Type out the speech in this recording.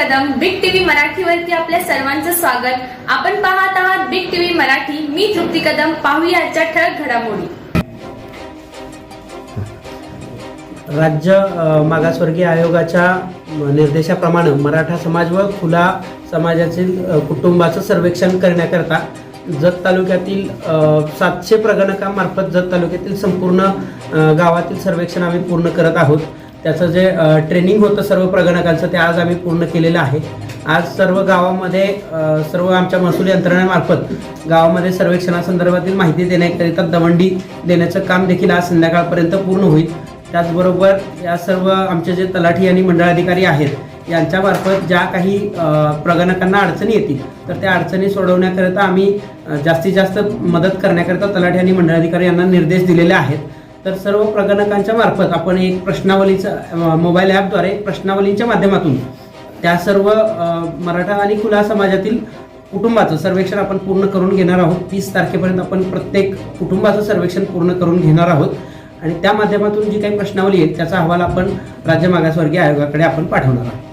Kadam. Big TV मराठीवरती आपल्या सर्वांचं स्वागत. आपण पाहत आहात बिग टीव्ही मराठी. मी तृप्ती कदम. पाहूया आजच्या ठळक घडामोडी. राज्य मागासवर्गीय आयोगाच्या निर्देशाप्रमाणे मराठा समाज व खुला समाजातील कुटुंबाचं सर्वेक्षण करण्याकरता जत तालुक्यातील सातशे प्रगणकामार्फत जत तालुक्यातील संपूर्ण गावातील सर्वेक्षण आम्ही पूर्ण करत आहोत. त्याचं जे ट्रेनिंग होतं सर्व प्रगणकांचं ते आज आम्ही पूर्ण केलेलं आहे. आज सर्व गावामध्ये सर्व आमच्या महसूल यंत्रणेमार्फत गावामध्ये सर्वेक्षणासंदर्भातील माहिती देण्याकरिता दवंडी देण्याचं काम देखील आज संध्याकाळपर्यंत पूर्ण होईल. त्याचबरोबर या सर्व आमचे जे तलाठी आणि मंडळाधिकारी आहेत यांच्यामार्फत ज्या काही प्रगणकांना अडचणी येतील तर त्या अडचणी सोडवण्याकरिता आम्ही जास्तीत जास्त मदत करण्याकरिता तलाठी आणि मंडळाधिकारी यांना निर्देश दिलेले आहेत. तर सर्व प्रगणकांच्या मार्फत आपण एक प्रश्नावलीचं मोबाईल ॲपद्वारे प्रश्नावलीच्या माध्यमातून त्या सर्व मराठा आणि खुला समाजातील कुटुंबाचं सर्वेक्षण आपण पूर्ण करून घेणार आहोत. तीस तारखेपर्यंत आपण प्रत्येक कुटुंबाचं सर्वेक्षण पूर्ण करून घेणार आहोत. आणि त्या माध्यमातून जी काही प्रश्नावली आहेत त्याचा अहवाल आपण राज्य मागासवर्गीय आयोगाकडे आपण पाठवणार आहोत.